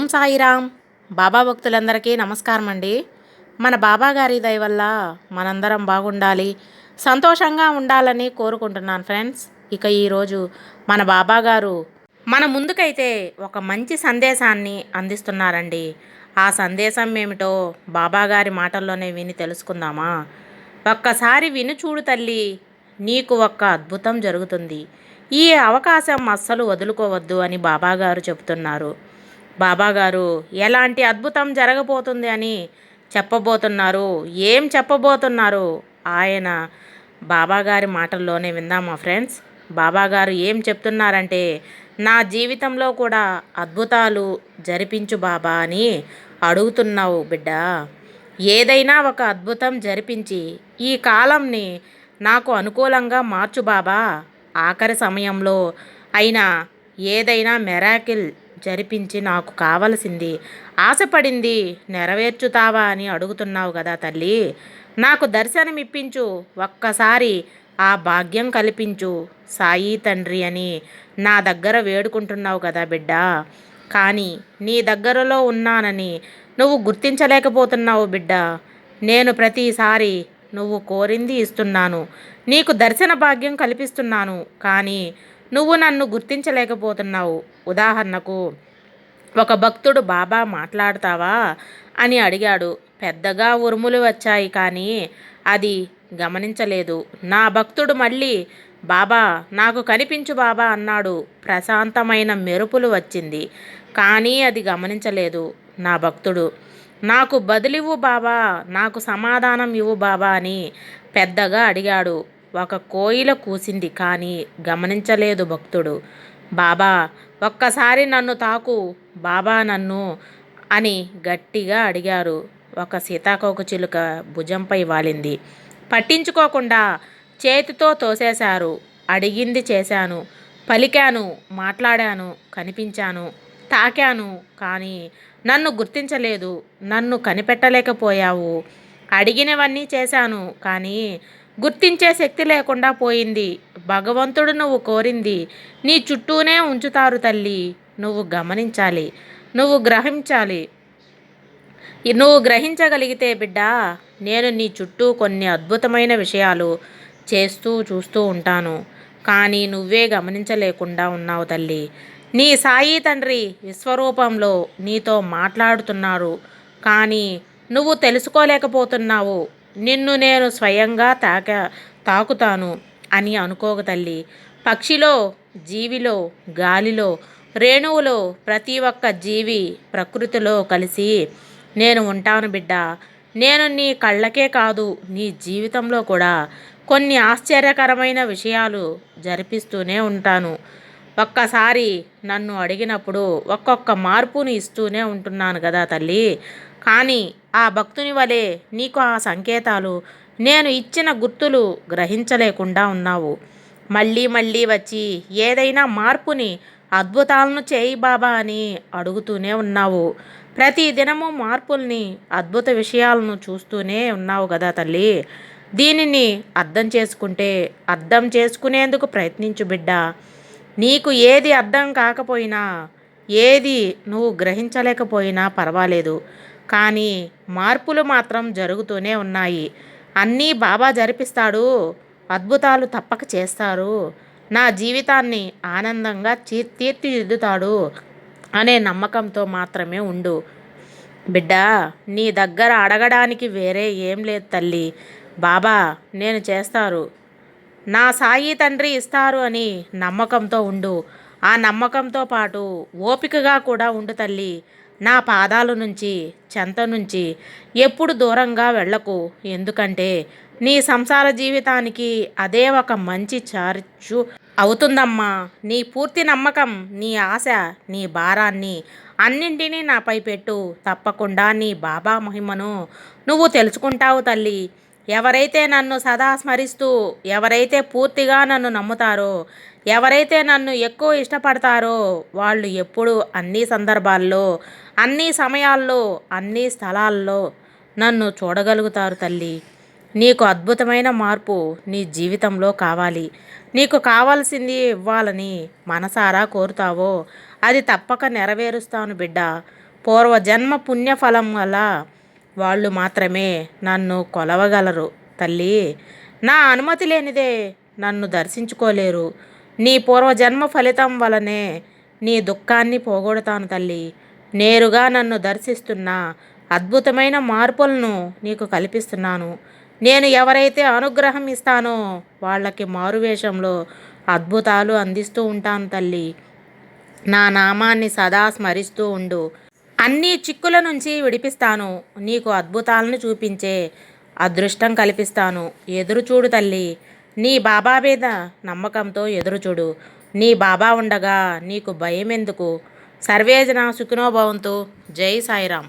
ఓం సాయిరామ్. బాబా భక్తులందరికీ నమస్కారం అండి మన బాబా గారి దయ వల్ల మనందరం బాగుండాలి సంతోషంగా ఉండాలని కోరుకుంటున్నాను ఫ్రెండ్స్. ఇక ఈరోజు మన బాబాగారు మన ముందుకైతే ఒక మంచి సందేశాన్ని అందిస్తున్నారండి. ఆ సందేశం ఏమిటో బాబాగారి మాటల్లోనే విని తెలుసుకుందామా? ఒక్కసారి విను చూడు తల్లి నీకు ఒక్క అద్భుతం జరుగుతుంది. ఈ అవకాశం అస్సలు వదులుకోవద్దు అని బాబాగారు చెబుతున్నారు. బాబాగారు ఎలాంటి అద్భుతం జరగబోతుంది అని చెప్పబోతున్నారు. ఏం చెప్పబోతున్నారు? ఆయన బాబాగారి మాటల్లోనే విందామా ఫ్రెండ్స్. బాబాగారు ఏం చెప్తున్నారంటే నా జీవితంలో కూడా అద్భుతాలు జరిపించు బాబా అని అడుగుతున్నావు బిడ్డ. ఏదైనా ఒక అద్భుతం జరిపించి ఈ కాలంని నాకు అనుకూలంగా మార్చు బాబా. ఆఖరి సమయంలో అయినా ఏదైనా మెరాకిల్ జరిపించి నాకు కావలసింది. ఆశపడింది నెరవేర్చుతావా అని అడుగుతున్నావు కదా తల్లి. నాకు దర్శనమిప్పించు ఒక్కసారి ఆ భాగ్యం కల్పించు సాయి తండ్రి అని నా దగ్గర వేడుకుంటున్నావు కదా బిడ్డ. కానీ నీ దగ్గరలో ఉన్నానని నువ్వు గుర్తించలేకపోతున్నావు బిడ్డ. నేను ప్రతిసారి నువ్వు కోరింది ఇస్తున్నాను. నీకు దర్శన భాగ్యం కల్పిస్తున్నాను. కానీ నువ్వు నన్ను గుర్తించలేకపోతున్నావు. ఉదాహరణకు ఒక భక్తుడు బాబా మాట్లాడతావా? అని అడిగాడు. పెద్దగా ఉరుములు వచ్చాయి కానీ అది గమనించలేదు. నా భక్తుడు మళ్ళీ బాబా నాకు కనిపించు బాబా అన్నాడు. ప్రశాంతమైన మెరుపులు వచ్చింది. కానీ అది గమనించలేదు నా భక్తుడు. నాకు బదిలివ్వు బాబా నాకు సమాధానం ఇవ్వు బాబా అని పెద్దగా అడిగాడు. ఒక కోయిల కూసింది కానీ గమనించలేదు భక్తుడు. బాబా ఒక్కసారి నన్ను తాకు బాబా నన్ను అని గట్టిగా అడిగారు. ఒక సీతాకోక చిలుక భుజంపై వాలింది. పట్టించుకోకుండా చేతితో తోసేశారు. అడిగింది చేశాను. పలికాను మాట్లాడాను కనిపించాను. తాకాను కానీ నన్ను గుర్తించలేదు. నన్ను కనిపెట్టలేకపోయావు. అడిగినవన్నీ చేశాను కానీ గుర్తించే శక్తి లేకుండా పోయింది. భగవంతుడు నువ్వు కోరింది నీ చుట్టూనే ఉంచుతారు తల్లి. నువ్వు గమనించాలి నువ్వు గ్రహించాలి. నువ్వు గ్రహించగలిగితే బిడ్డ నేను నీ చుట్టూ కొన్ని అద్భుతమైన విషయాలు చేస్తూ చూస్తూ ఉంటాను. కానీ నువ్వే గమనించలేకుండా ఉన్నావు తల్లి. నీ సాయి తండ్రి విశ్వరూపంలో నీతో మాట్లాడుతున్నారు. కానీ నువ్వు తెలుసుకోలేకపోతున్నావు. నిన్ను నేను స్వయంగా తాక తాకుతాను అని అనుకోక తల్లి. పక్షిలో జీవిలో గాలిలో రేణువులో ప్రతి ఒక్క జీవి ప్రకృతిలో కలిసి నేను ఉంటాను బిడ్డ. నేను నీ కళ్ళకే కాదు నీ జీవితంలో కూడా కొన్ని ఆశ్చర్యకరమైన విషయాలు జరిపిస్తూనే ఉంటాను. ఒక్కసారి నన్ను అడిగినప్పుడు ఒక్కొక్క మార్పుని ఇస్తూనే ఉంటున్నాను కదా తల్లి. కానీ ఆ భక్తుని వలె నీకు ఆ సంకేతాలు నేను ఇచ్చిన గుర్తులు గ్రహించలేకుండా ఉన్నావు. మళ్ళీ మళ్ళీ వచ్చి ఏదైనా మార్పుని అద్భుతాలను చేయి బాబా అని అడుగుతూనే ఉన్నావు. ప్రతి దినము మార్పుల్ని అద్భుత విషయాలను చూస్తూనే ఉన్నావు కదా తల్లి. దీనిని అర్థం చేసుకుంటే అర్థం చేసుకునేందుకు ప్రయత్నించు బిడ్డ. నీకు ఏది అర్థం కాకపోయినా ఏది నువ్వు గ్రహించలేకపోయినా పర్వాలేదు. కానీ మార్పులు మాత్రం జరుగుతూనే ఉన్నాయి. అన్నీ బాబా జరిపిస్తాడు. అద్భుతాలు తప్పక చేస్తారు. నా జీవితాన్ని ఆనందంగా చీ తీర్చిదిద్దుతాడు అనే నమ్మకంతో మాత్రమే ఉండు. బిడ్డ నీ దగ్గర అడగడానికి వేరే ఏం లేదు తల్లి. బాబా నేను చేస్తారు. నా సాయి తండ్రి ఇస్తారు అని నమ్మకంతో ఉండు. ఆ నమ్మకంతో పాటు ఓపికగా కూడా ఉండు తల్లి. నా పాదాల నుంచి చెంత నుంచి ఎప్పుడు దూరంగా వెళ్ళకు. ఎందుకంటే నీ సంసార జీవితానికి అదే ఒక మంచి చార్చు అవుతుందమ్మా. నీ పూర్తి నమ్మకం నీ ఆశ నీ భారాన్ని అన్నింటినీ నాపై పెట్టు. తప్పకుండా నీ బాబా మహిమను నువ్వు తెలుసుకుంటావు తల్లి. ఎవరైతే నన్ను సదా స్మరిస్తూ ఎవరైతే పూర్తిగా నన్ను నమ్ముతారో ఎవరైతే నన్ను ఎక్కువ ఇష్టపడతారో వాళ్ళు ఎప్పుడు అన్ని సందర్భాల్లో అన్ని సమయాల్లో అన్ని స్థలాల్లో నన్ను చూడగలుగుతారు తల్లి. నీకు అద్భుతమైన మార్పు నీ జీవితంలో కావాలి. నీకు కావాల్సింది ఇవ్వాలని మనసారా కోరుతావో అది తప్పక నెరవేరుస్తాను బిడ్డ. పూర్వజన్మ పుణ్యఫలం వల్ల వాళ్ళు మాత్రమే నన్ను కొలవగలరు. తల్లి నా అనుమతి లేనిదే నన్ను దర్శించుకోలేరు. నీ పూర్వజన్మ ఫలితం వలనే నీ దుఃఖాన్ని పోగొడతాను తల్లి. నేరుగా నన్ను దర్శిస్తున్న అద్భుతమైన మార్పులను నీకు కల్పిస్తున్నాను. నేను ఎవరైతే అనుగ్రహం ఇస్తానో వాళ్ళకి మారువేషంలో అద్భుతాలు అందిస్తూ ఉంటాను తల్లి. నా నామాన్ని సదా స్మరిస్తూ ఉండు. అన్ని చిక్కుల నుంచి విడిపిస్తాను. నీకు అద్భుతాలను చూపించే అదృష్టం కల్పిస్తాను. ఎదురుచూడు తల్లి. నీ బాబా మీద నమ్మకంతో ఎదురుచూడు నీ బాబా ఉండగా నీకు భయం ఎందుకు సర్వేజన సుఖినోభవంతో. జై సాయిరామ్.